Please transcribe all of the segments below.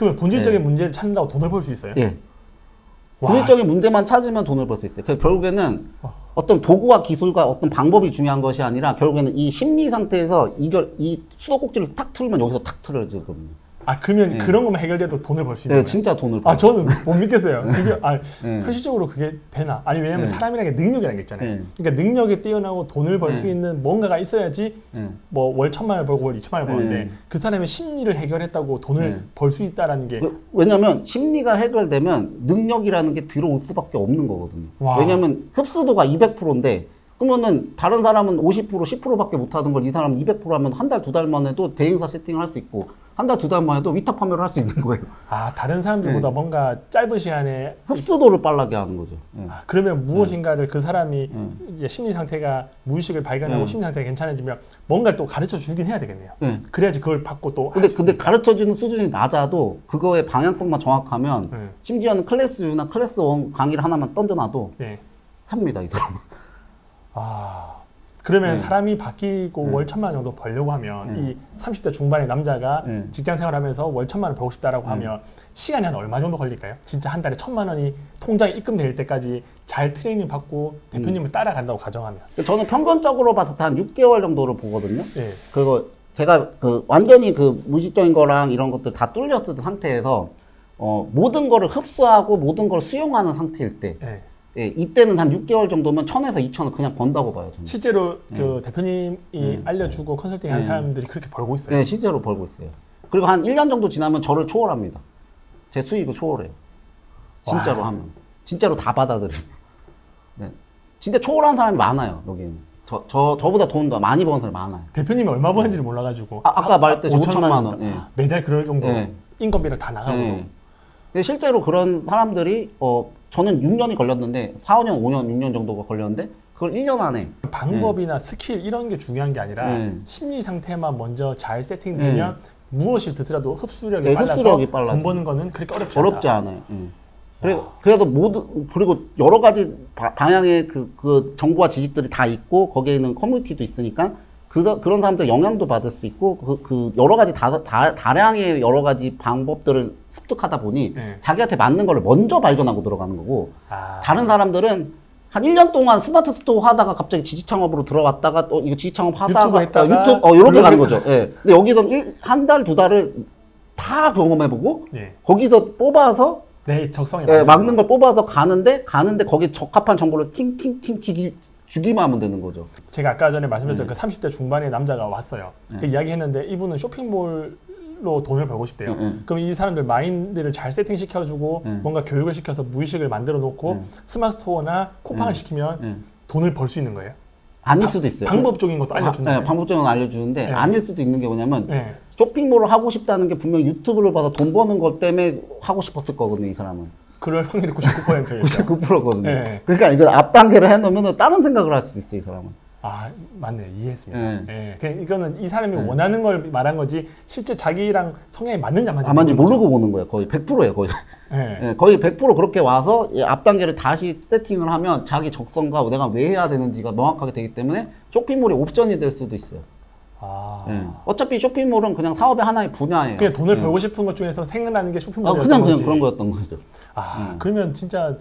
그러면 본질적인 문제를 찾는다고 돈을 벌 수 있어요? 예. 와. 본질적인 문제만 찾으면 돈을 벌 수 있어요. 그래서 결국에는 어떤 도구와 기술과 어떤 방법이 중요한 것이 아니라 결국에는 이 심리 상태에서 이걸 이 수도꼭지를 탁 틀면 여기서 탁 틀어지거든요. 아 그러면 예. 그런 것만 해결돼도 돈을 벌 수 있는 네, 거예요? 진짜 돈을 벌아 저는 못 믿겠어요. 그게 아 네. 현실적으로 그게 되나? 아니 왜냐면 네. 사람이라는 게 능력이라는 게 있잖아요. 네. 그러니까 능력이 뛰어나고 돈을 벌수 네. 있는 뭔가가 있어야지 네. 뭐월 천만 원 벌고 월 이천만 원 버는데 네. 그 사람의 심리를 해결했다고 돈을 네. 벌수 있다라는 게 왜- 왜냐면 심리가 해결되면 능력이라는 게 들어올 수밖에 없는 거거든요. 와. 왜냐면 흡수도가 200%인데 그러면은 다른 사람은 50% 10%밖에 못 하던 걸 이 사람은 200% 하면 한 달 두 달만 해도 대행사 세팅을 할 수 있고 한 달 두 달만 해도 위탁 판매를 할 수 있는 거예요. 아 다른 사람들보다 네. 뭔가 짧은 시간에 흡수도를 빨라게 하는 거죠. 예. 아, 그러면 무엇인가를 그 사람이 음. 이제 심리 상태가 무의식을 발견하고 음. 심리 상태가 괜찮아지면 뭔가를 또 가르쳐 주긴 해야 되겠네요. 예. 그래야지 그걸 받고 또 근데 근데 가르쳐 주는 수준이 낮아도 그거의 방향성만 정확하면 네. 심지어는 클래스 U나 클래스 1 강의를 하나만 던져놔도 네. 합니다, 이 사람은. 아 그러면 네. 사람이 바뀌고 네. 월 천만 원 정도 벌려고 하면 네. 이 30대 중반의 남자가 네. 직장 생활하면서 월 천만 원 벌고 싶다라고 네. 하면 시간이 한 얼마 정도 걸릴까요? 진짜 한 달에 천만 원이 통장에 입금될 때까지 잘 트레이닝 받고 대표님을 음. 따라간다고 가정하면 저는 평균적으로 때한 6개월 정도를 보거든요. 예. 그리고 제가 그 완전히 그 무의식적인 거랑 이런 것들 다 뚫렸을 상태에서 어, 모든 거를 흡수하고 모든 걸 수용하는 상태일 때 예. 예, 이때는 한 6개월 정도면 1000에서 2000은 그냥 번다고 봐요. 저는. 실제로 그 대표님이 네. 알려주고 컨설팅 한 네. 사람들이 그렇게 벌고 있어요. 네, 실제로 벌고 있어요. 그리고 한 1년 정도 지나면 저를 초월합니다. 제 수익을 초월해요. 진짜로 와. 하면. 진짜로 다 받아들여요. 네. 진짜 초월한 사람이 많아요, 여기는. 저, 저, 저보다 돈 더 많이 버는 사람이 많아요. 대표님이 얼마 버는지를 몰라가지고 아, 아까 말했듯이 5천만 5천만 원. 예. 매달 그럴 정도 네. 인건비를 다 네. 근데 실제로 그런 사람들이, 어, 저는 6년이 걸렸는데, 4, 5년, 5년, 6년 정도가 걸렸는데, 그걸 1년 안에. 방법이나 스킬 이런 게 중요한 게 아니라 네. 심리 상태만 먼저 잘 세팅되면 무엇이 듣더라도 흡수력이 네, 빨라서 흡수력이 빨라져. 돈 버는 거는 그렇게 어렵지 어렵지 않다. 않아요. 예. 그래, 그래서 모두, 그리고 여러 가지 바- 방향의 그, 그 정보와 지식들이 다 있고, 거기에 있는 커뮤니티도 있으니까, 그, 그런 사람들 영향도 받을 수 있고, 그, 그 여러 가지 다, 다, 다량의 여러 가지 방법들을 습득하다 보니, 네. 자기한테 맞는 거를 먼저 발견하고 들어가는 거고, 아, 다른 사람들은 한 1년 동안 스마트 스토어 하다가 갑자기 지지 창업으로 들어갔다가 또 이거 지지 창업 하다가 유튜브 했다가 어, 유튜브 어 이렇게 가는 거죠. 예. 근데 여기선 한달 두 달을 다 경험해보고 예. 거기서 뽑아서 내 적성에 예, 맞는 막는 걸 뽑아서 가는데 가는데 거기에 적합한 정보를 팅팅팅 치기 주기만 하면 되는 거죠. 제가 아까 전에 말씀드렸던 네. 그 30대 중반의 남자가 왔어요. 그 이야기했는데 이분은 쇼핑몰 로 돈을 벌고 싶대요. 네, 네. 그럼 이 사람들 마인드를 잘 세팅시켜주고 네. 뭔가 교육을 시켜서 무의식을 만들어 놓고 네. 스마트스토어나 쿠팡을 시키면 예. 돈을 벌 수 있는 거예요. 아닐 수도 있어요. 방법적인 것도 아, 알려준다. 네, 방법적인 건 알려주는데 네. 아닐 수도 있는 게 뭐냐면 네. 쇼핑몰을 하고 싶다는 게 분명 히 유튜브를 봐서 돈 버는 것 때문에 하고 싶었을 거거든요, 이 사람은. 그럴 확률이 99%였죠. 99%거든요. 네. 그러니까 이거 앞 단계를 해놓으면 다른 생각을 할 수도 있어, 이 사람은. 아 맞네 이해했습니다. 네. 예, 그냥 이거는 이 사람이 원하는 걸 말한 거지 실제 자기랑 성향이 맞는지 안 맞는지 안 맞는지 모르는 모르고 보는 거예요. 거의 100%예요, 거의. 예. 예, 거의 100% 그렇게 와서 이앞 단계를 다시 세팅을 하면 자기 적성과 내가 왜 해야 되는지가 명확하게 되기 때문에 쇼핑몰이 옵션이 될 수도 있어요. 아 예. 어차피 쇼핑몰은 그냥 사업의 하나의 분야예요. 그냥 돈을 예. 벌고 싶은 것 중에서 생각나는 게 아, 쇼핑몰이었던 그냥 그냥 거지. 그런 거였던 거죠. 아 그러면 진짜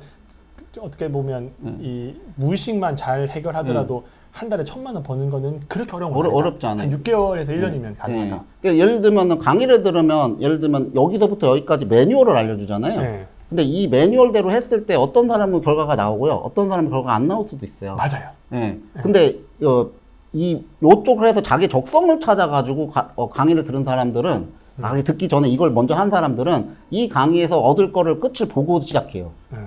어떻게 보면 음. 이 무의식만 잘 해결하더라도 한 달에 천만 원 버는 거는 그렇게 어려운 거 어려-. 어렵지 않아요. 한 6개월에서 1년이면 가능하다. 예. 그러니까 예를 들면 강의를 들으면 예를 들면 여기서부터 여기까지 매뉴얼을 알려주잖아요. 네. 근데 이 매뉴얼대로 했을 때 어떤 사람은 결과가 나오고요, 어떤 사람은 결과가 안 나올 수도 있어요. 맞아요. 예. 근데 어, 이 요쪽을 해서 자기 적성을 찾아가지고 가- 어, 강의를 들은 사람들은 강의 듣기 전에 이걸 먼저 한 사람들은 이 강의에서 얻을 거를 끝을 보고 시작해요. 네.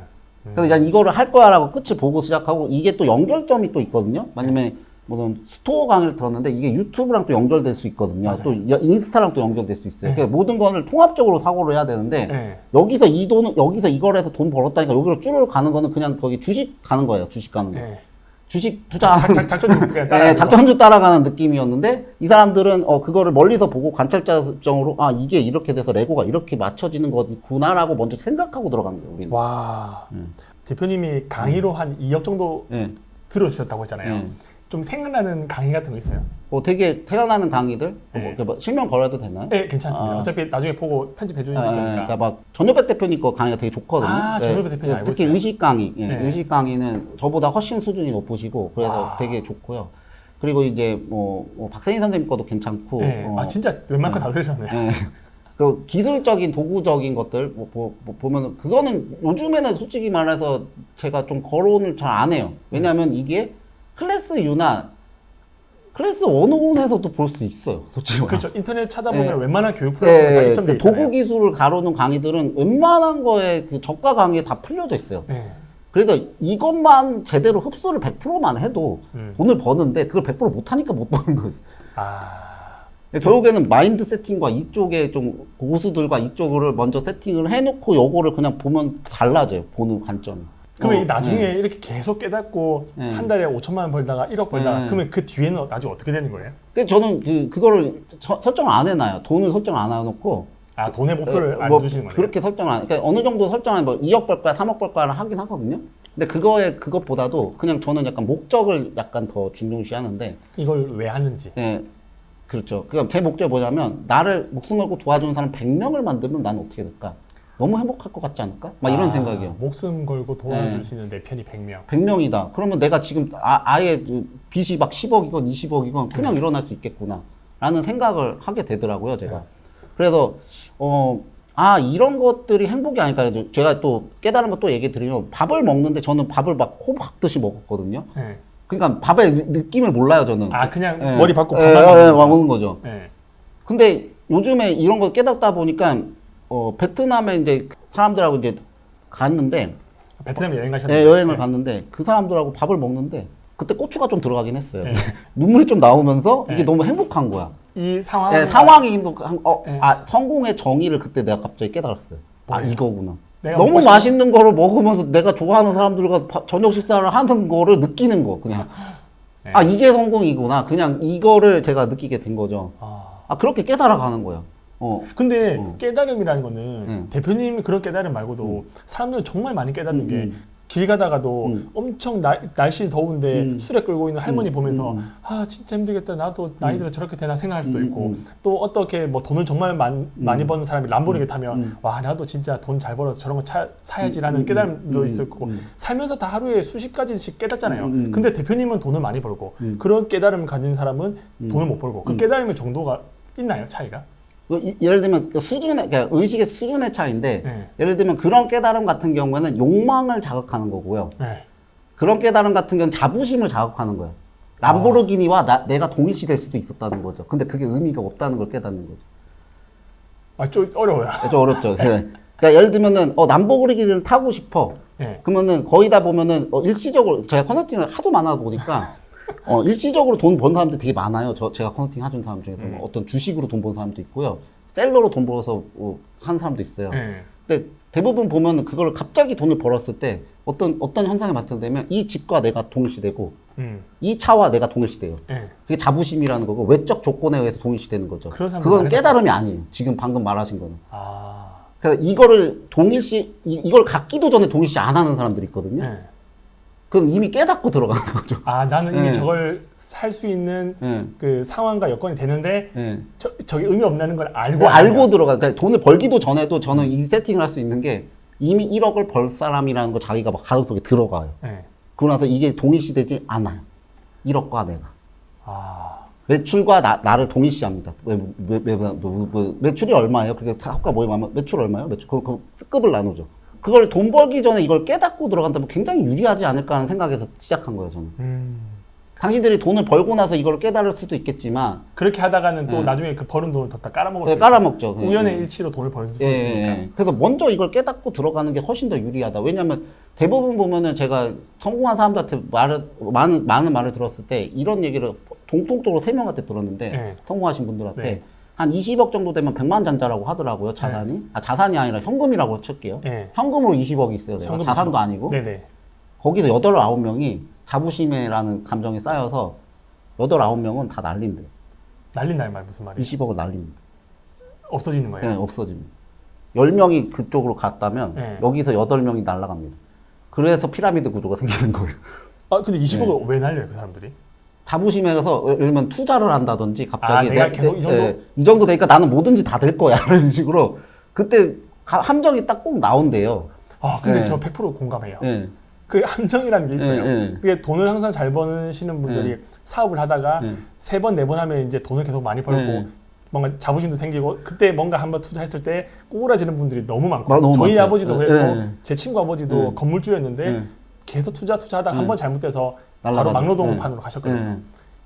그래서 그냥 이거를 할 거야라고 끝을 보고 시작하고 이게 또 연결점이 또 있거든요. 만약에 무슨 스토어 강의를 들었는데 이게 유튜브랑 또 연결될 수 있거든요. 맞아요. 또 여- 인스타랑 또 연결될 수 있어요. 그러니까 모든 거를 통합적으로 사고를 해야 되는데 네. 여기서 이 돈은 여기서 이걸 해서 돈 벌었다니까 여기로 쭉 가는 거는 그냥 거기 주식 가는 거예요. 주식 가는 거. 네. 주식 투자하는 작, 작. 네, 작전주 따라가는 느낌이었는데 이 사람들은 어 그거를 멀리서 보고 관찰자적으로 아 이게 이렇게 돼서 레고가 이렇게 맞춰지는 거구나라고 먼저 생각하고 들어간 거예요. 우리는. 와. 음. 대표님이 강의로 한 2억 정도 네. 들어주셨다고 했잖아요. 음. 좀 생각나는 강의 같은 거 있어요? 뭐 되게 태어나는 강의들 네. 뭐 이렇게 뭐 실명 걸어도 되나요? 네, 괜찮습니다. 아. 어차피 나중에 보고 편집해 주는 아, 거니까. 그러니까 막 전효백 대표님 거 강의가 되게 좋거든요. 아, 전효백 대표님 알고 특히 있어요. 의식 강의, 예, 네. 의식 강의는 저보다 훨씬 수준이 높으시고 그래서 아. 되게 좋고요. 그리고 이제 뭐, 뭐 박세인 선생님 거도 괜찮고, 네. 어, 아 진짜 웬만한 거다 들으셨네요. 예. 그 기술적인 도구적인 것들 뭐, 보, 보, 보면 그거는 요즘에는 솔직히 말해서 제가 좀 거론을 잘 안 해요. 왜냐하면 이게 클래스 U나 클래스 101에서도 볼 수 있어요. 솔직히. 그렇죠. 인터넷 찾아보면 네. 웬만한 교육 프로그램 다 예, 입점돼 그 있잖아요. 도구 기술을 가르는 강의들은 웬만한 거에 그 저가 강의에 다 풀려져 있어요. 네. 그래서 이것만 제대로 흡수를 100%만 해도 음. 돈을 버는데 그걸 100% 못하니까 못 버는 거예요. 아, 결국에는 마인드 세팅과 이쪽에 좀 고수들과 이쪽을 먼저 세팅을 해놓고 요거를 그냥 보면 달라져요. 보는 관점이. 그러면 어, 이 나중에 네. 이렇게 계속 깨닫고 네. 한 달에 5천만 원 벌다가 1억 벌다가 네. 그러면 그 뒤에는 나중에 어떻게 되는 거예요? 근데 저는 그, 그거를 서- 설정을 안 해놔요. 돈을 설정 안 해놓고. 아 돈의 목표를 어, 안뭐 두시는 거예요? 그렇게 설정을 안, 그러니까 어느 정도 설정을 뭐 2억 벌까 3억 벌까를 하긴 하거든요. 근데 그거에, 그것보다도 그냥 저는 약간 목적을 약간 더 중요시 하는데, 이걸 왜 하는지. 예, 그렇죠. 그러니까 제 목적이 뭐냐면, 나를 목숨 걸고 도와주는 사람 100명을 만들면 나는 어떻게 될까? 너무 행복할 것 같지 않을까? 막 이런 아, 생각이에요. 목숨 걸고 도와줄 네. 수 있는 내 편이 100명. 100명이다. 그러면 내가 지금 아, 예 빚이 막 10억이건 20억이건 네. 그냥 일어날 수 있겠구나. 라는 생각을 하게 되더라고요, 제가. 네. 그래서, 어, 아, 이런 것들이 행복이 아닐까. 제가 또 깨달은 거또 얘기 드리면 밥을 먹는데 저는 밥을 막 호박듯이 먹었거든요. 네. 그러니까 밥의 느- 느낌을 몰라요, 저는. 아 그냥 예. 머리 받고 예, 밥만 예, 먹는 거죠. 네. 근데 요즘에 이런 걸 깨닫다 보니까, 어, 베트남에 이제 사람들하고 이제 갔는데, 베트남 여행 예, 가셨는데 여행을 갔는데 그 사람들하고 밥을 먹는데 그때 고추가 좀 들어가긴 했어요. 네. 눈물이 좀 나오면서 이게 네. 너무 행복한 거야. 이 상황 예, 상황이 행복한, 어, 네. 아, 성공의 정의를 그때 내가 갑자기 깨달았어요. 아, 뭐예요? 이거구나. 너무 맛있는 거를 먹으면서 내가 좋아하는 사람들과 바- 저녁 식사를 하는 거를 느끼는 거, 그냥. 네. 아, 이게 성공이구나. 그냥 이거를 제가 느끼게 된 거죠. 아. 아, 그렇게 깨달아가는 거야. 어. 근데 어. 깨달음이라는 거는 음. 대표님 그런 깨달음 말고도 사람들은 정말 많이 깨닫는 음, 게 음. 길 가다가도 음. 엄청 나- 날씨 더운데 음. 술에 끌고 있는 할머니 음, 보면서 음, 아 진짜 힘들겠다 나도 나이 들어 저렇게 되나 생각할 수도 음, 있고 음. 또 어떻게 뭐 돈을 정말 많, 많이 버는 사람이 람보르기 타면 음. 와 나도 진짜 돈 잘 벌어서 저런 거 차, 사야지라는 음, 음, 깨달음도 음, 있을 거고 음. 살면서 다 하루에 수십 가지씩 깨닫잖아요 음, 음. 근데 대표님은 돈을 많이 벌고 음. 그런 깨달음을 가진 사람은 음. 돈을 못 벌고 그 음. 깨달음의 정도가 있나요 차이가? 그 이- 예를 들면 그 수준의, 그러니까 의식의 수준의 차이인데, 네. 예를 들면 그런 깨달음 같은 경우에는 욕망을 자극하는 거고요. 네. 그런 깨달음 같은 경우는 자부심을 자극하는 거예요. 람보르기니와 나, 내가 동일시 될 수도 있었다는 거죠. 근데 그게 의미가 없다는 걸 깨닫는 거죠. 아 좀 어려워요 좀 어렵죠. 네. 그러니까 예를 들면은 어, 람보르기니를 타고 싶어. 네. 그러면은 거의 다 보면은 어, 일시적으로 제가 컨설팅을 하도 많아 보니까 어, 일시적으로 돈 번 사람들 되게 많아요. 저 제가 컨설팅 해준 사람 중에서 뭐 어떤 주식으로 돈 번 사람도 있고요. 셀러로 돈 벌어서 어, 한 사람도 있어요. 네. 근데 대부분 보면은 그걸 갑자기 돈을 벌었을 때 어떤 어떤 현상이 발생되면 이 집과 내가 동일시되고 음. 이 차와 내가 동일시돼요. 네. 그게 자부심이라는 거고 외적 조건에 의해서 동일시되는 거죠. 그런 사람들 그건 깨달음이 아니에요. 지금 방금 말하신 거는. 아. 그래서 이거를 동일시 이, 이걸 갖기도 전에 동일시 안 하는 사람들이 있거든요. 네. 그럼 이미 깨닫고 들어가는 거죠. 아 나는 이미 네. 저걸 살 수 있는 예. 그 상황과 여건이 되는데 예. 저, 저게 의미 없다는 걸 알고 뭐 하면. 알고 들어가. 그러니까 돈을 벌기도 전에도 저는 이 세팅을 할 수 있는 게 이미 1억을 벌 사람이라는 거 자기가 막 가슴속에 들어가요. 네. 그러고 나서 이게 동일시되지 않아요. 1억과 내가. 아. 매출과 나, 나를 동일시합니다. 매, 매, 매, 매, 매, 매, 매출이 얼마예요? 그게 다 학과 모임하면 매출 얼마예요? 매출 그, 그 급을 나누죠. 그걸 돈 벌기 전에 이걸 깨닫고 들어간다면 굉장히 유리하지 않을까 하는 생각에서 시작한 거예요, 저는. 음. 당신들이 돈을 벌고 나서 이걸 깨달을 수도 있겠지만 그렇게 하다가는 또 네. 나중에 그 버는 돈을 더 깔아먹을 네, 수 깔아먹죠. 있죠. 우연의 예, 예. 일치로 돈을 벌수 예, 예, 있으니까. 예. 그래서 먼저 이걸 깨닫고 들어가는 게 훨씬 더 유리하다. 왜냐하면 대부분 보면은 제가 성공한 사람들한테 말을 많은 많은 말을 들었을 때 이런 얘기를 공통적으로 세 명한테 들었는데 네. 성공하신 분들한테 네. 한 20억 정도 되면 100만 잔자라고 하더라고요. 자산이. 아, 자산이 아니라 현금이라고 칠게요. 네. 현금으로 20억이 있어요. 내가. 현금 자산도 20억. 아니고. 네네. 거기서 8, 9명이 자부심이라는 감정이 쌓여서 8, 9명은 다 날린대. 날린다는 말 무슨 말이에요? 20억을 날립니다. 없어지는 거예요? 네, 없어집니다. 10명이 그쪽으로 갔다면 네. 여기서 8명이 날아갑니다. 그래서 피라미드 구조가 생기는 거예요. 아 근데 20억을 네. 왜 날려요 그 사람들이? 자부심에서 예를 들면 투자를 한다든지 갑자기 아, 내가 내- 계속 이 정도? 예, 이 정도 되니까 나는 뭐든지 다 될 거야 이런 식으로 그때 가- 함정이 딱 꼭 나온대요. 아 근데 네. 저 100% 공감해요. 예. 그 함정이라는 게 있어요. 예, 예. 그게 돈을 항상 잘 버시는 분들이 사업을 하다가 예. 세 번 네 번 하면 이제 돈을 계속 많이 벌고 예. 뭔가 자부심도 생기고 그때 뭔가 한번 투자했을 때 꼬꾸라지는 분들이 너무 많고 아, 너무 저희 많죠. 아버지도 예, 그랬고 예. 제 친구 아버지도 예. 건물주였는데 예. 계속 투자 투자하다가 한번 잘못돼서 바로 날라가죠. 막노동판으로 가셨거든요.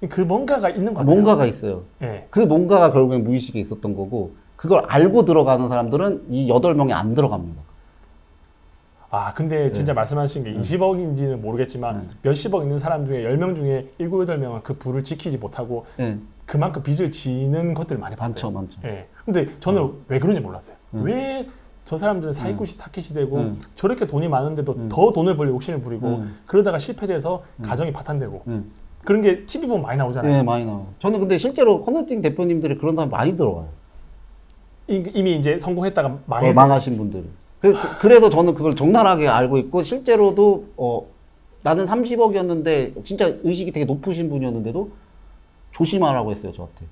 그 뭔가가 있는 것 예. 같아요. 뭔가가 있어요. 예. 그 뭔가가 결국엔 무의식에 있었던 거고 그걸 알고 들어가는 사람들은 이 여덟 명이 안 들어갑니다. 아 근데 진짜 말씀하신 게 20억인지는 모르겠지만 몇십억 있는 사람 중에 10명 중에 7, 8명은 그 부를 지키지 못하고 예. 그만큼 빚을 지는 것들을 많이 봤어요. 많죠, 많죠. 예. 근데 저는 왜 그런지 몰랐어요. 왜 저 사람들은 사이굿이 타켓이 되고 음. 저렇게 돈이 많은데도 더 돈을 벌려 욕심을 부리고 음. 그러다가 실패돼서 가정이 파탄되고 음. 그런 게 TV 보면 많이 나오잖아요. 예, 많이 나와요. 저는 근데 실제로 컨설팅 대표님들이 그런 사람 많이 들어와요. 이- 이미 이제 성공했다가 어, 망해서 망하신 분들이. 그, 그, 래서 저는 그걸 적나라하게 알고 있고 실제로도 어, 나는 30억이었는데 진짜 의식이 되게 높으신 분이었는데도 조심하라고 했어요 저한테.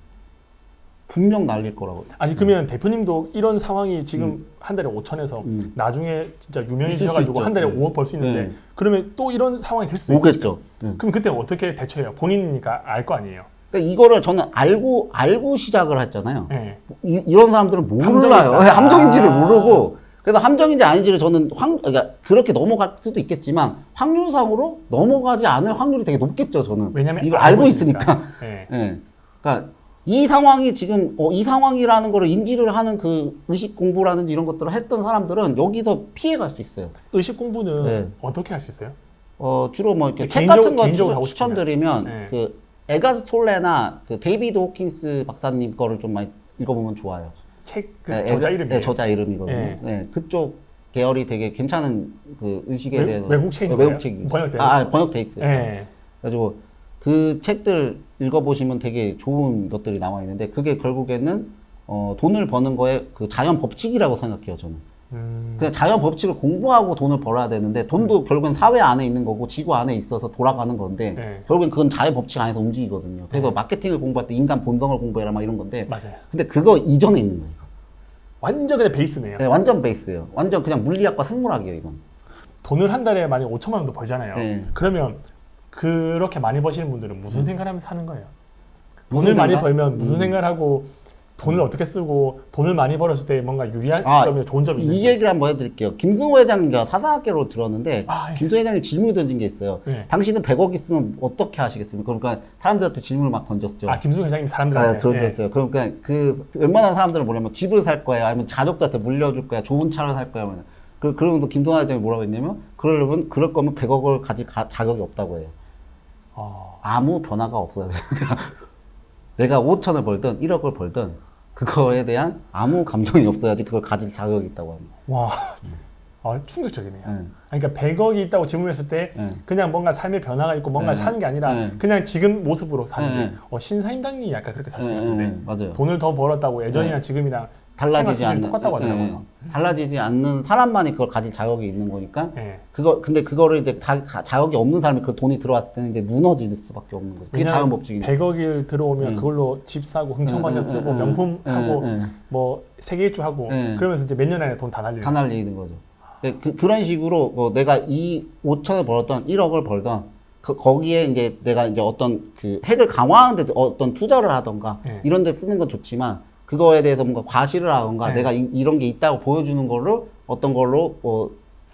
분명 날릴 거라고. 아니 그러면 대표님도 이런 상황이 지금 한 달에 5천에서 음. 나중에 진짜 유명해지셔가지고 있죠. 한 달에 네. 5억 벌 수 있는데 네. 그러면 또 이런 상황이 될 수도 있어요. 오겠죠. 예. 그럼 그때 어떻게 대처해요? 본인이니까 알 거 아니에요. 그러니까 이거를 저는 알고 알고 시작을 했잖아요. 예. 이, 이런 사람들은 몰라요. 함정이다. 네, 함정인지를 아. 모르고. 그래서 함정인지 아닌지를 저는 확, 그러니까 그렇게 넘어갈 수도 있겠지만 확률상으로 넘어가지 않을 확률이 되게 높겠죠. 저는 왜냐면 이걸 알고 있으니까. 예. 예. 그러니까 이 상황이 지금 어, 이 상황이라는 거를 인지를 하는 그 의식 공부라든지 이런 것들을 했던 사람들은 여기서 피해 갈 수 있어요. 의식 공부는 네. 어떻게 할 수 있어요? 어, 주로 뭐 이렇게 책 같은 거 개인적으로 추, 하고 추천 드리면 네. 그 에가스 톨레나 그 데이비드 호킹스 박사님 거를 좀 많이 읽어보면 좋아요. 책 그 네, 저자 이름이 네, 저자 이름이거든요. 네. 네. 그쪽 계열이 되게 괜찮은 그 의식에 외- 대해서 외국 책인 네? 외국 책이 번역돼요? 아, 아 번역돼 있어요. 예. 그래가지고 그 책들 읽어보시면 되게 좋은 것들이 나와 있는데 그게 결국에는 어, 돈을 버는 거에 그 자연 법칙이라고 생각해요 저는. 음, 그냥 자연 법칙을 공부하고 돈을 벌어야 되는데 돈도 결국엔 사회 안에 있는 거고 지구 안에 있어서 돌아가는 건데 네. 결국엔 그건 자연 법칙 안에서 움직이거든요. 그래서 마케팅을 공부할 때 인간 본성을 공부해라 막 이런 건데 맞아요. 근데 그거 이전에 있는 거예요. 완전 그냥 베이스네요. 네, 완전 베이스예요. 완전 그냥 물리학과 생물학이에요 이건. 돈을 한 달에 만약 5천만 원도 벌잖아요. 네. 그러면 그렇게 많이 버시는 분들은 무슨 생각을 하면서 사는 거예요? 무슨 돈을 많이 생각? 벌면 무슨 생각을 하고 돈을 어떻게 쓰고 돈을 많이 벌었을 때 뭔가 유리한 아, 점이 좋은 점이 있는지. 이 얘기를 한번 해드릴게요. 김승호 회장님과 사사학계로 들었는데 아, 예. 김승호 회장님 질문이 던진 게 있어요. 네. 당신은 100억 있으면 어떻게 하시겠습니까? 그러니까 사람들한테 질문을 막 던졌죠. 아 김승 회장님 아, 사람들한테 저, 예. 저, 그러니까 그 웬만한 사람들은 뭐냐면 집을 살 거야, 아니면 가족들한테 물려줄 거야, 좋은 차를 살 거야, 뭐. 그 그러면서 김성환 회장이 뭐라고 했냐면 그러려면 그럴 거면 100억을 가질 가- 자격이 없다고 해요. 어, 아무 변화가 없어요. 내가 5천을 벌든 1억을 벌든 그거에 대한 아무 감정이 없어야지 그걸 가질 자격이 있다고 합니다. 와, 아, 충격적이네요. 네. 그러니까 100억이 있다고 질문했을 때 네. 그냥 뭔가 삶의 변화가 있고 뭔가 네. 사는 게 아니라 네. 그냥 지금 모습으로 사는 네. 게 어, 신사임당이 약간 그렇게 사실 것 네, 같은데 네, 맞아요. 돈을 더 벌었다고 예전이랑 지금이랑 달라지지 않는 똑같다고 예, 하더라고요. 예. 달라지지 않는 사람만이 그걸 가질 자격이 있는 거니까 예. 그거 근데 그거를 이제 다, 가- 자격이 없는 사람이 그 돈이 들어왔을 때는 이제 무너질 수밖에 없는 거죠. 그게 자연 법칙이니까. 100억일 들어오면 음. 그걸로 집 사고 흥청반려 음, 쓰고 음, 명품 음, 하고 음, 음. 뭐 세계 일주 하고 음. 그러면서 이제 몇 년 안에 돈 다 날리는 다 날리는 거죠. 그, 그, 그런 식으로 뭐 내가 이 5천을 벌었던 1억을 벌던 그, 거기에 이제 내가 이제 어떤 그 핵을 강화하는 데 어떤 투자를 하던가 네. 이런 데 쓰는 건 좋지만 그거에 대해서 뭔가 과시를 하던가 네. 내가 이, 런게 있다고 보여주는 걸로 어떤 걸로 뭐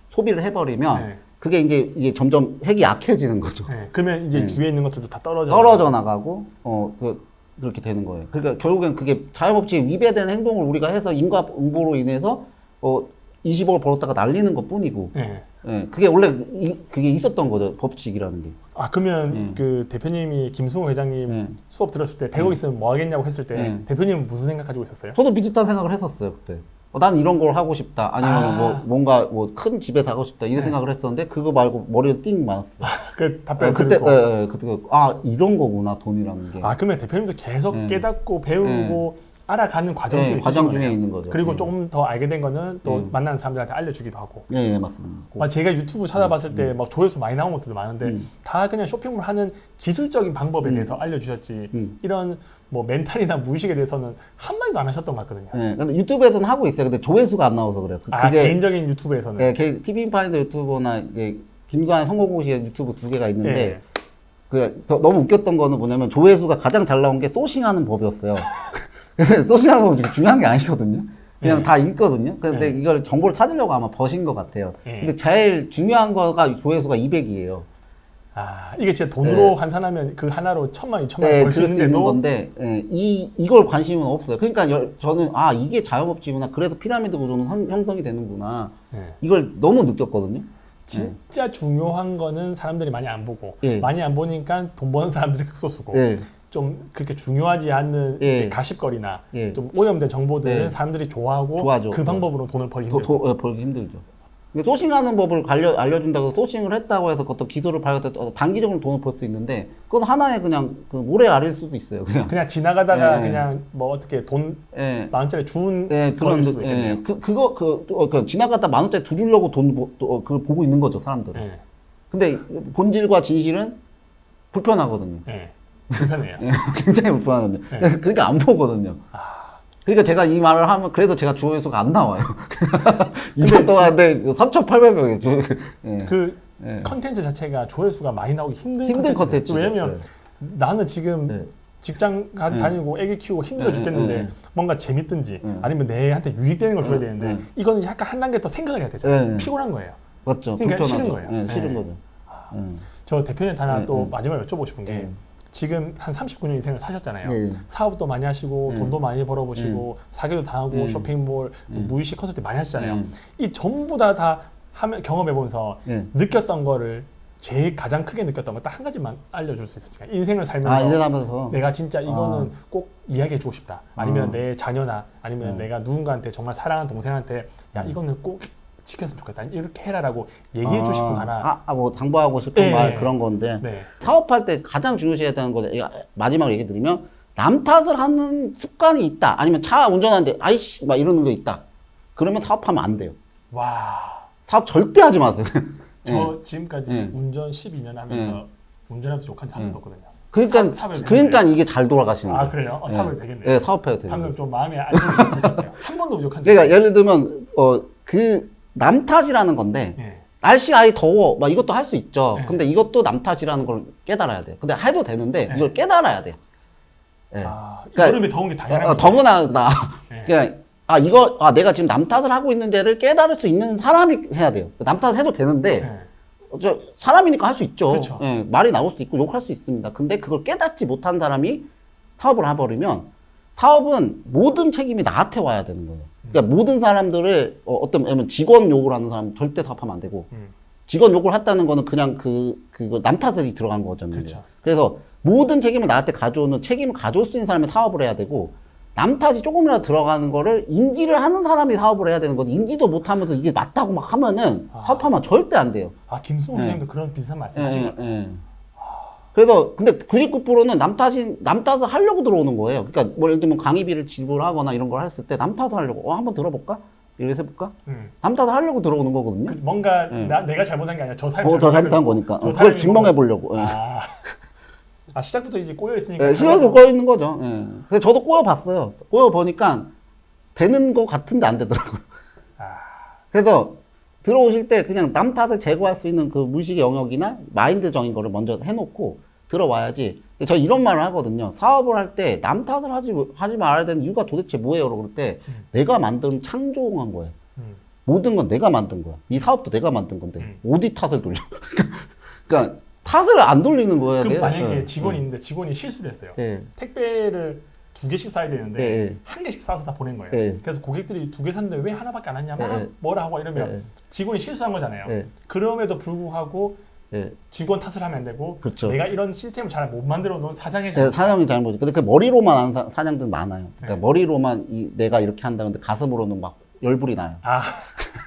소비를 해버리면 네. 그게 이제 이게 점점 핵이 약해지는 거죠. 예. 그러면 이제 음. 주위에 있는 것들도 다 떨어져 떨어져 나가고 어 그 그렇게 되는 거예요. 그러니까 결국엔 그게 자연법칙에 위배되는 행동을 우리가 해서 인과 응보로 인해서 어 20억을 벌었다가 날리는 것 뿐이고 예. 예, 그게 원래 이, 그게 있었던 거죠 법칙이라는 게. 아 그러면 음. 그 대표님이 김승호 회장님 음. 수업 들었을 때 100억 있으면 뭐 하겠냐고 했을 때 음. 대표님은 무슨 생각 가지고 있었어요? 저도 비슷한 생각을 했었어요 그때. 어, 난 이런 걸 하고 싶다. 아니면 아. 뭐 뭔가 뭐 큰 집에 사고 싶다 이런 생각을 했었는데 그거 말고 머리에 띵 맞았어. 그 답변 어, 그때 예, 예, 그때 아 이런 거구나 돈이라는 게. 아 그러면 대표님도 계속 음. 깨닫고 배우고 알아가는 과정 중에 예, 있으신 과정 거네요. 중에 있는 거죠. 그리고 예. 조금 더 알게 된 거는 또 음. 만나는 사람들한테 알려주기도 하고. 예, 예, 맞습니다. 막 제가 유튜브 찾아봤을 때 막 조회수 많이 나온 것들도 많은데 음. 다 그냥 쇼핑몰 하는 기술적인 방법에 대해서 알려주셨지 음. 이런 뭐 멘탈이나 무의식에 대해서는 한 마디도 안 하셨던 것 같거든요. 예, 근데 유튜브에서는 하고 있어요. 근데 조회수가 안 나와서 그래요. 그- 아 개인적인 유튜브에서는 예, 개- TV 인파이더 유튜버나 이게 김수환 성공고시의 유튜브 두 개가 있는데 예. 그 저- 너무 웃겼던 거는 뭐냐면 조회수가 가장 잘 나온 게 소싱하는 법이었어요. 근데 소싱하는 법이 되게 중요한 게 아니거든요. 그냥 예. 다 읽거든요. 근데 예. 이걸 정보를 찾으려고 아마 버신 것 같아요. 예. 근데 제일 중요한 거가 조회수가 200이에요. 아 이게 진짜 돈으로 환산하면 그 하나로 천만 이천만 예, 벌수 그럴 수 있는 있는데도 건데 예, 이 이걸 관심은 없어요. 그러니까 열- 저는 아 이게 자영업지구나. 그래서 피라미드 구조는 형- 형성이 되는구나. 예. 이걸 너무 느꼈거든요. 진짜 중요한 거는 사람들이 많이 안 보고 예. 많이 안 보니까 돈 버는 사람들이 극소수고 예. 좀 그렇게 중요하지 않는 예. 이제 가십거리나 예. 좀 오염된 정보들은 예. 사람들이 좋아하고 좋아하죠. 그 방법으로 돈을 벌기 도, 힘들고 도, 예, 벌기 힘들죠. 근데 소싱하는 법을 알려, 알려준다고 해서 소싱을 했다고 해서 그 어떤 기술을 발견했다 단기적으로 돈을 벌 수 있는데 그건 하나의 그냥 그 모래알일 수도 있어요. 그냥. 그냥 지나가다가 예. 그냥 뭐 어떻게 돈 예. 만 원짜리 주운 예, 그런 수도 느- 있겠네요. 예, 그 그거 그, 또, 어, 그 지나가다 만 원짜리 두르려고 돈 보, 또, 어, 그걸 보고 있는 거죠 사람들은. 예. 근데 본질과 진실은 불편하거든요. 예. 불편해요. 굉장히 불편하거든요. 네. 그러니까 안 보거든요. 그러니까 제가 이 말을 하면 그래도 제가 조회수가 안 나와요. 2년 동안 네, 3,800명이죠. 예. 그 예. 컨텐츠 자체가 조회수가 많이 나오기 힘든 힘든. 컨텐츠죠. 왜냐면 나는 지금 네. 직장 가, 네. 다니고 애기 키우고 힘들어 네, 죽겠는데 네, 네. 뭔가 재밌든지 네. 아니면 내한테 유익되는 걸 줘야 네, 되는데 네. 이거는 약간 한 단계 더 생각을 해야 되잖아요. 네, 네. 피곤한 거예요. 맞죠. 그러니까 불편하죠. 싫은 거예요. 예, 싫은 네. 거죠. 음. 저 대표님한테 하나 네, 또 네. 마지막으로 여쭤보고 싶은 게 네. 지금 한 39년 인생을 사셨잖아요. 네. 사업도 많이 하시고 네. 돈도 많이 벌어보시고 사기도 당하고 네. 쇼핑몰 네. 무의식 컨설팅 많이 하시잖아요. 네. 이 전부 다 다 경험해보면서 네. 느꼈던 거를 제일 가장 크게 느꼈던 거딱한 가지만 알려줄 수 있을까요? 인생을 살면서 아. 내가 진짜 이거는 꼭 이야기해주고 싶다. 아니면 아. 내 자녀나 아니면 네. 내가 누군가한테 정말 사랑하는 동생한테 야 이거는 꼭 지켰으면 좋겠다. 이렇게 해라라고 얘기해주고 싶은 거 하나. 아, 아, 뭐, 당부하고 싶은 예, 말 예. 그런 건데. 네. 사업할 때 가장 중요시해야 되는 거, 마지막으로 얘기 드리면, 남 탓을 하는 습관이 있다. 아니면 차 운전하는데, 아이씨, 막 이러는 거 있다. 그러면 사업하면 안 돼요. 와. 사업 절대 하지 마세요. 저 예. 지금까지 예. 운전 12년 하면서 운전하면서 욕한 적한 번도 없거든요. 그러니까, 사- 사업을 그러니까 이게 잘 돌아가시는 아 거예요. 그래요? 어, 예. 사업이 되겠네요. 예, 사업해야 돼요. 방금 좀 마음에 안정이 들었어요. 한 번도 욕한 적 그러니까 예를 들면, 어, 그, 남 탓이라는 건데, 예. 날씨 아예 더워. 막 이것도 할 수 있죠. 네. 근데 이것도 남 탓이라는 걸 깨달아야 돼요. 근데 해도 되는데, 네. 이걸 깨달아야 돼요. 예. 아, 그러니까- 여름에 더운 게 당연한 어. 더구나, 나. 예. 그냥, 아, 이거, 아, 내가 지금 남 탓을 하고 있는 데를 깨달을 수 있는 사람이 해야 돼요. 남 탓을 해도 되는데, 예. 어, 저, 사람이니까 할 수 있죠. 그렇죠. 예, 말이 나올 수 있고 욕할 수 있습니다. 근데 그걸 깨닫지 못한 사람이 사업을 해버리면 사업은 모든 책임이 나한테 와야 되는 거예요. 그러니까 모든 사람들을 어, 어떤 예를 직원 욕을 하는 사람 절대 사업하면 안 되고 음. 직원 욕을 했다는 거는 그냥 그, 그거 남 탓이 들어간 거잖아요. 그렇죠. 그래서 모든 책임을 나한테 가져오는 책임을 가져올 수 있는 사람이 사업을 해야 되고 남 탓이 조금이라도 들어가는 거를 인지를 하는 사람이 사업을 해야 되는 건데 인지도 못하면서 이게 맞다고 막 하면은 아. 사업하면 절대 안 돼요. 아 김승우 예. 선생님도 그런 비슷한 말씀하신 것 예, 같아요. 예. 그래서 근데 99%는 남 탓이 남 탓을 하려고 들어오는 거예요. 그러니까 뭐 예를 들면 강의비를 지불하거나 이런 걸 했을 때 남 탓을 하려고 어 한번 들어볼까? 이렇게 해볼까? 음. 남 탓을 하려고 들어오는 거거든요. 그 뭔가 예. 나, 내가 잘못한 게 아니라 저 사람이 어, 저 잘못한 거니까. 저 어, 그걸 증명해 보려고. 예. 아. 아 시작부터 이제 꼬여 있으니까 예, 시간이 꼬여 있는 거죠. 예. 그래서 저도 꼬여 봤어요. 꼬여 보니까 되는 거 같은데 안 되더라고요. 아. 그래서 들어오실 때 그냥 남 탓을 제거할 수 있는 그 무의식의 영역이나 마인드적인 거를 먼저 해놓고 들어와야지. 저 이런 말을 하거든요. 사업을 할 때 남 탓을 하지, 하지 말아야 되는 이유가 도대체 뭐예요? 라고 그럴 때 음. 내가 만든 창조한 거예요. 음. 모든 건 내가 만든 거야. 이 사업도 내가 만든 건데 음. 어디 탓을 돌려? 그러니까 탓을 안 돌리는 거야 그럼. 만약에 예. 직원이 있는데 직원이 실수를 했어요. 예. 택배를 두 개씩 싸야 되는데 예, 예. 한 개씩 싸서 다 보낸 거예요. 예. 그래서 고객들이 두 개 샀는데 왜 하나밖에 안 왔냐 막 예, 예. 뭐라 하고 이러면 예. 직원이 실수한 거잖아요. 예. 그럼에도 불구하고 예. 직원 탓을 하면 안 되고 그렇죠. 내가 이런 시스템을 잘 못 만들어 놓은 사장의 네, 잘못. 사장이 잘못이. 근데 그 머리로만 하는 사, 사장들 많아요. 그러니까 네. 머리로만 이, 내가 이렇게 한다. 근데 가슴으로는 막 열불이 나요. 아,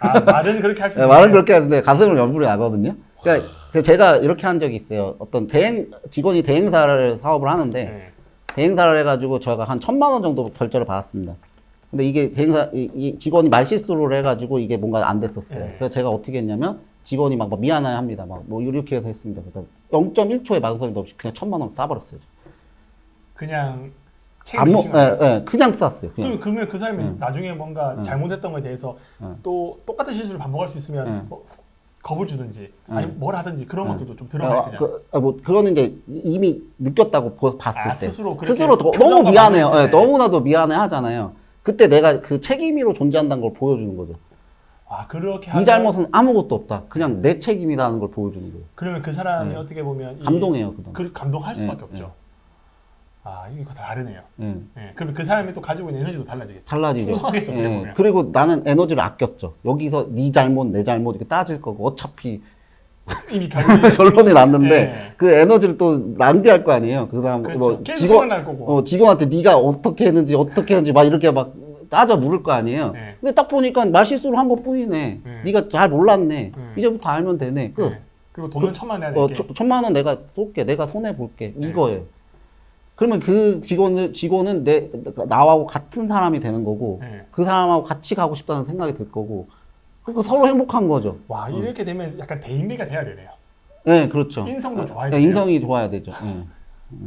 아 말은 그렇게 할수 네, 말은 그렇게 하는데 가슴으로 열불이 나거든요. 그러니까 그 제가 이렇게 한 적이 있어요. 어떤 대행 직원이 대행사를 사업을 하는데 네. 대행사를 해가지고 저희가 한 천만 원 정도 결제를 받았습니다. 근데 이게 대행사 이, 이 직원이 말실수를 해가지고 이게 뭔가 안 됐었어요. 네. 그래서 제가 어떻게 했냐면 직원이 막, 막 미안해 합니다. 막 뭐 이렇게 해서 했습니다. 그러니까 0.1초의 망설임도 없이 그냥 천만 원 싸버렸어요. 그냥 안 먹, 책임지시면 안 돼요. 예, 예, 그냥 쌌어요. 그냥. 그, 그러면 그 사람이 응. 나중에 뭔가 응. 잘못했던 거에 대해서 응. 또 똑같은 실수를 반복할 수 있으면 응. 뭐 겁을 주든지 아니면 뭘 하든지 그런 응. 것들도 좀 들어가야 어, 되잖아요. 그, 아, 뭐 그거는 이제 이미 느꼈다고 보- 봤을 아, 때 스스로 그렇게 스스로 더- 너무 미안해요. 반응을 예, 때. 너무나도 미안해 하잖아요. 그때 내가 그 책임으로 존재한다는 걸 보여주는 거죠. 아 그렇게 이 하면 잘못은 아무것도 없다. 그냥 내 책임이라는 걸 보여주는 거예요. 그러면 그 사람이 네. 어떻게 보면 이- 감동해요, 그다음. 그 감동할 수밖에 네, 없죠. 아 이거 다르네요. 예. 예, 그러면 그 사람이 또 가지고 있는 에너지도 달라지겠죠. 달라지죠. 충성하겠죠, 어떻게 예. 보면. 그리고 나는 에너지를 아꼈죠. 여기서 네 잘못, 내 잘못 이렇게 따질 거고 어차피 이미 결론이 결론이 났는데 네. 그 에너지를 또 낭비할 거 아니에요. 그 사람 그렇죠. 뭐 계속 직원 생각날 거고. 어, 직원한테 네가 어떻게 했는지 어떻게 했는지 막 이렇게 막 따져 물을 거 아니에요. 네. 근데 딱 보니까 말실수를 한 것뿐이네. 네. 네 가 잘 몰랐네. 네. 이제부터 알면 되네. 끝. 네. 그리고 돈은 천만 내야 어, 될게. 천만 원 내가 쏠게. 내가 손해 볼게. 네. 이거예요. 그러면 그 직원은 직원은 내 나하고 같은 사람이 되는 거고 네. 그 사람하고 같이 가고 싶다는 생각이 들 거고 그거 서로 행복한 거죠. 와 이렇게 되면 약간 대인배가 돼야 되네요. 네, 그렇죠. 인성도 좋아야 네, 돼요. 인성이 좋아야 되죠. 네.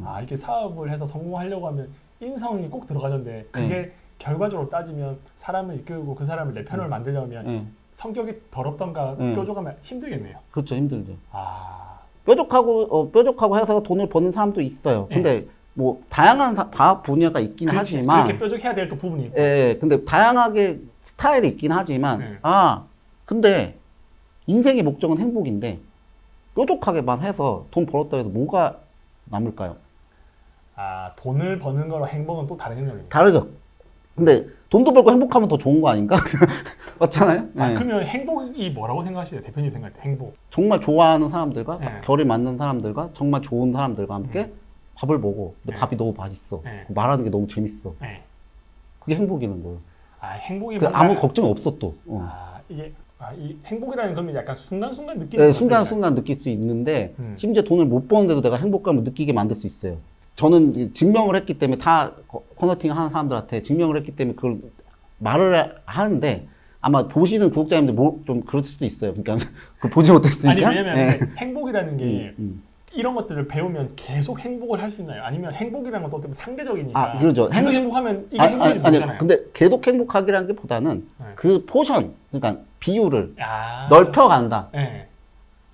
아 이게 사업을 해서 성공하려고 하면 인성이 꼭 들어가는데 그게 결과적으로 따지면 사람을 이끌고 그 사람을 내 편을 만들려면 네. 성격이 더럽던가 네. 뾰족하면 힘들겠네요. 그렇죠. 힘들죠. 아 뾰족하고 어, 뾰족하고 해서 돈을 버는 사람도 있어요. 근데 뭐 다양한 사- 과학 분야가 있긴 네. 그렇지. 하지만 그렇게 뾰족해야 될 또 부분이 있고. 예, 예, 근데 다양하게 스타일이 있긴 하지만 네. 아 근데 인생의 목적은 행복인데 뾰족하게만 해서 돈 벌었다 해도 뭐가 남을까요? 아 돈을 버는 거랑 행복은 또 다른 개념입니다. 다르죠. 근데 돈도 벌고 행복하면 더 좋은 거 아닌가? 맞잖아요. 아 예. 그러면 행복이 뭐라고 생각하시나요? 대표님 생각할 때 행복. 정말 좋아하는 사람들과 네. 결이 맞는 사람들과 정말 좋은 사람들과 함께 밥을 먹어. 근데 네. 밥이 너무 맛있어. 네. 말하는 게 너무 재밌어. 네. 그게 행복이는 거예요. 아 행복이 그 뭔가- 아무 걱정이 없어 또. 어. 아 이게 아, 이 행복이라는 건 약간 순간순간 느끼는 네, 것들이잖아요. 순간순간 느낄 수 있는데 음. 심지어 돈을 못 버는데도 내가 행복감을 느끼게 만들 수 있어요. 저는 증명을 했기 때문에 다 거- 커너팅 하는 사람들한테 증명을 했기 때문에 그걸 말을 하는데 아마 보시는 구독자님들 뭐, 좀 그럴 수도 있어요. 그러니까 그 보지 아니 못했으니까. 왜냐면 네. 행복이라는 게 음, 이런 것들을 배우면 계속 행복을 할 수 있나요? 아니면 행복이라는 것도 어떻게 보면 상대적이니까 아, 그렇죠. 계속 행- 행복하면 이게 아니, 행복이 아니, 아니, 되잖아요. 근데 계속 행복하기라는 게 보다는 네. 그 포션, 그러니까 비율을 아, 넓혀간다. 네.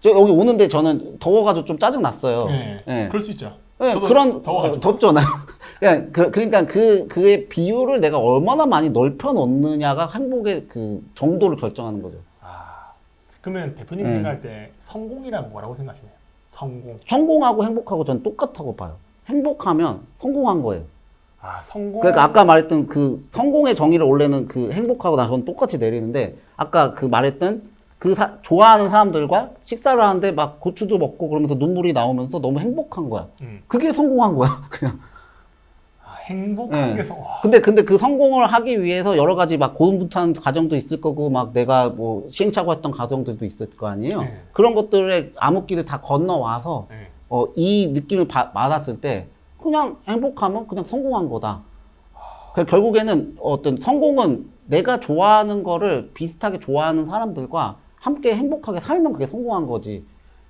저 여기 오는데 저는 더워가지고 좀 짜증 났어요. 네. 예. 그럴 수 있죠. 네, 그런 더워가지고. 어, 덥잖아요. 그냥 그, 그러니까 그 그의 비율을 내가 얼마나 많이 넓혀 놓느냐가 행복의 그 정도를 결정하는 거죠. 아, 그러면 대표님 네. 생각할 때 성공이란 뭐라고 생각하시나요? 성공. 성공하고 행복하고 저는 똑같다고 봐요. 행복하면 성공한 거예요. 아 성공. 그러니까 아까 말했던 그 성공의 정의를 원래는 그 행복하고 나 저는 똑같이 내리는데 아까 그 말했던 그 사- 좋아하는 사람들과 식사를 하는데 막 고추도 먹고 그러면서 눈물이 나오면서 너무 행복한 거야. 음. 그게 성공한 거야. 그냥. 아, 행복한 네. 게 성. 와. 근데 근데 그 성공을 하기 위해서 여러 가지 막 고군분투한 과정도 있을 거고 막 내가 뭐 시행착오했던 과정들도 있을 거 아니에요. 네. 그런 것들의 암흑기를 다 건너와서 네. 어, 이 느낌을 바- 받았을 때 그냥 행복하면 그냥 성공한 거다. 그 결국에는 어떤 성공은 내가 좋아하는 거를 비슷하게 좋아하는 사람들과 함께 행복하게 살면 그게 성공한 거지.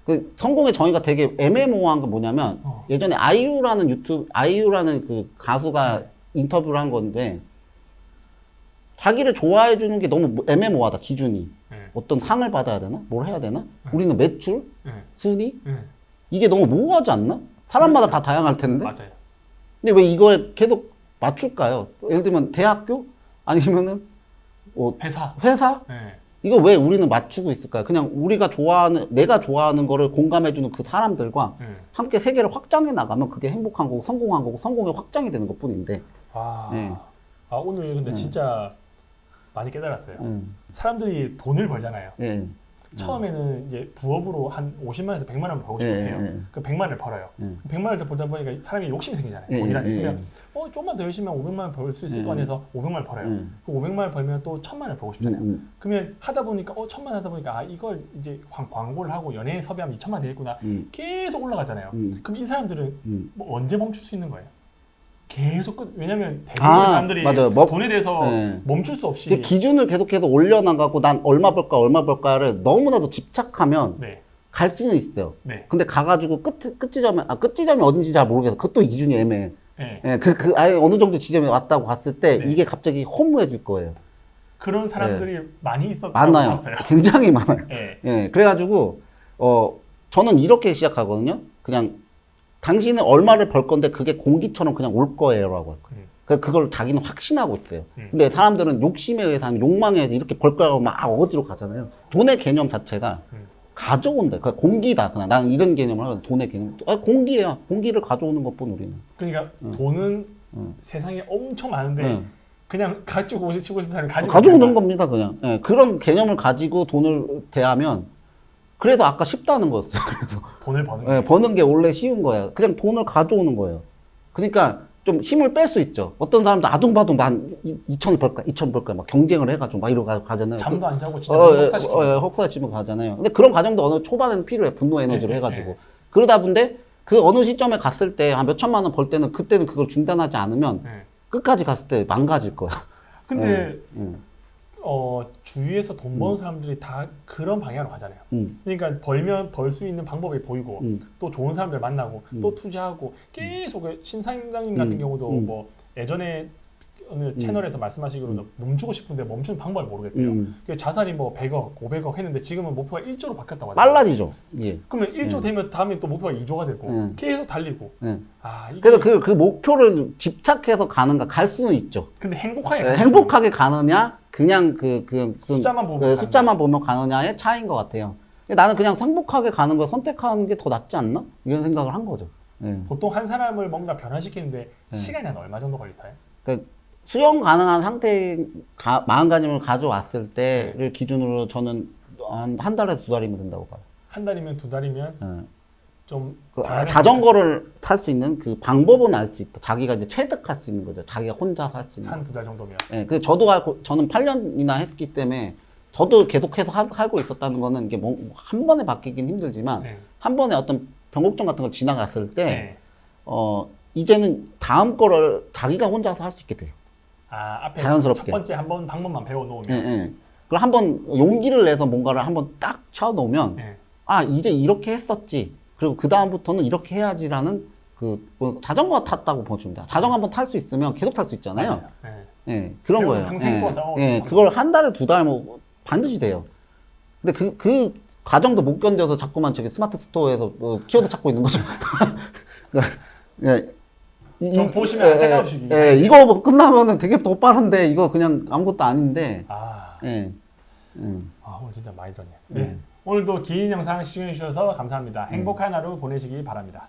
그 성공의 정의가 되게 애매모호한 게 뭐냐면 어. 예전에 아이유라는 유튜브 아이유라는 그 가수가 인터뷰를 한 건데 자기를 좋아해 주는 게 너무 애매모호하다 기준이 네. 어떤 상을 받아야 되나 뭘 해야 되나 우리는 매출 네. 순위 네. 이게 너무 모호하지 않나 사람마다 다 다양할 텐데 맞아요. 근데 왜 이걸 계속 맞출까요 예를 들면 대학교 아니면은 뭐 회사. 회사 네. 이거 왜 우리는 맞추고 있을까요 그냥 우리가 좋아하는 내가 좋아하는 거를 공감해 주는 그 사람들과 네. 함께 세계를 확장해 나가면 그게 행복한 거고 성공한 거고 성공의 확장이 되는 것 뿐인데 아, 네. 아 오늘 근데 네. 진짜 많이 깨달았어요. 음, 사람들이 돈을 벌잖아요. 예, 처음에는 이제 부업으로 한 50만에서 100만 원 벌고 예, 싶어요. 예, 예. 그 100만 원을 벌어요. 예. 100만 원을 벌다 보니까 사람이 욕심이 생기잖아요. 예, 돈이라는 예, 게. 예. 그러면 어 좀만 더 열심히 하면 500만 원 벌 수 있을 예. 거 아니어서 500만 원 벌어요. 예. 그 500만 원 벌면 또 1000만 원을 벌고 싶잖아요. 음, 음, 그러면 하다 보니까 어 1000만 원 하다 보니까 아 이걸 이제 광, 광고를 하고 연예인 섭외하면 2천만 되겠구나. 음, 계속 올라가잖아요. 음. 그럼 이 사람들은 음. 뭐 언제 멈출 수 있는 거예요? 계속 끝 왜냐면 대부분 아, 사람들이 맞아요. 뭐- 돈에 대해서 네. 멈출 수 없이 이게 기준을 계속해서 올려나가고 난 얼마 벌까 얼마 벌까를 너무나도 집착하면 네. 갈 수는 있어요. 네. 근데 가가지고 끝, 끝 지점에, 아, 끝 지점이 어딘지 잘 모르겠어. 그것도 기준이 애매해. 네. 예, 그, 그, 아예 어느 정도 지점에 왔다고 봤을 때 네. 이게 갑자기 허무해질 거예요. 그런 사람들이 많이 있었다고 많아요. 봤어요. 굉장히 많아요. 네. 예, 그래가지고, 어, 저는 이렇게 시작하거든요. 그냥, 당신은 얼마를 벌 건데 그게 공기처럼 그냥 올 거예요라고. 음. 그, 그걸 자기는 확신하고 있어요. 음. 근데 사람들은 욕심에 의해서, 아니면 욕망에 의해서 이렇게 벌 거라고 막 어거지로 가잖아요. 돈의 개념 자체가 음. 가져온다. 그 공기다. 그냥 나는 이런 개념을 하고 돈의 개념. 아, 공기예요. 공기를 가져오는 것뿐 우리는. 그러니까 돈은 음. 세상에 엄청 많은데 음. 그냥 가지고 오시 치고 싶은 사람이 가지고 가져오는. 겁니다, 그냥. 예, 그런 개념을 가지고 돈을 대하면, 그래서 아까 쉽다는 거였어요. 그래서. 돈을 버는 예. 버는 게 원래 쉬운 거예요. 그냥 돈을 가져오는 거예요. 그러니까 좀 힘을 뺄 수 있죠. 어떤 사람도 아둥바둥 난 2천 벌까, 2천 벌까, 막 경쟁을 해가지고 막 이러고 가- 가잖아요. 잠도 안 자고 진짜 어, 예, 맹독사시키고 어, 예, 가잖아요. 근데 그런 과정도 어느 초반에는 필요해. 분노 에너지로 네, 해가지고. 네. 그러다 본데 그 어느 시점에 갔을 때 한 몇 천만 원 벌 때는 그때는 그걸 중단하지 않으면 네. 끝까지 갔을 때 망가질 거야. 근데 음, 어, 주위에서 돈 버는 사람들이 다 그런 방향으로 가잖아요. 음, 그러니까 벌면 벌 수 있는 방법이 보이고 음. 또 좋은 사람들 만나고 음. 또 투자하고 계속 그 신사임당님 같은 음. 경우도 음. 뭐 예전에 어느 채널에서 말씀하시기로는 멈추고 싶은데 멈추는 방법을 모르겠대요. 음. 그 자산이 뭐 100억, 500억 했는데 지금은 목표가 1조로 바뀌었다고 하더라고요. 빨라지죠. 예. 그러면 1조 되면 다음에 또 목표가 2조가 되고 음. 계속 달리고 예. 아 이게 그래서 그, 그 목표를 집착해서 가는가 갈 수는 있죠. 근데 행복하게 예, 가는 행복하게 가느냐, 그냥 그, 그, 그 숫자만 보고 그 사는 숫자만 보면 가느냐의 차이인 것 같아요. 나는 그냥 행복하게 가는 걸 선택하는 게 더 낫지 않나? 이런 생각을 한 거죠. 예. 보통 한 사람을 뭔가 변화시키는데 네. 시간이 한 얼마 정도 걸리나요? 그러니까 수용 가능한 상태의 가- 마음가짐을 가져왔을 때를 네. 기준으로 저는 한, 한 달에서 두 달이면 된다고 봐요. 한 달이면 두 달이면 예. 좀 그, 자전거를 탈 수 있는 그 방법은 알 수 있다. 자기가 이제 체득할 수 있는 거죠. 자기가 혼자 살 수 있는. 한 두 달 정도면 예, 근데 저도 알고, 저는 8년이나 했기 때문에 저도 계속해서 하, 살고 있었다는 거는 이게 뭐 한 번에 바뀌긴 힘들지만 네. 한 번에 어떤 변곡점 같은 걸 지나갔을 때, 네. 어, 이제는 다음 거를 자기가 혼자서 할 수 있게 돼요. 아 앞에 자연스럽게. 첫 번째 한 번 방법만 배워 놓으면 예, 예. 그걸 한번 용기를 내서 뭔가를 한번 딱 쳐놓으면, 네. 아, 이제 이렇게 했었지. 그리고 그 다음부터는 이렇게 해야지라는 그, 뭐 자전거 탔다고 보시면 돼요. 자전거 한번 탈 수 있으면 계속 탈 수 있잖아요. 네. 예, 그런 거예요. 평생 예, 동안 싸워도 예, 그걸 한 달에 두 달 뭐 반드시 돼요. 근데 그, 그 과정도 못 견뎌서 자꾸만 저기 스마트 스토어에서 뭐 키워드 찾고 있는 거죠. 예. 이- 좀 이- 보시면 예, 예, 수 있긴 예. 이거 뭐 끝나면은 되게 더 빠른데 이거 그냥 아무것도 아닌데. 아, 예. 음. 아 오늘 진짜 많이 들었네요. 네. 네. 오늘도 긴 영상 시청해 주셔서 감사합니다. 행복한 하루 보내시기 바랍니다.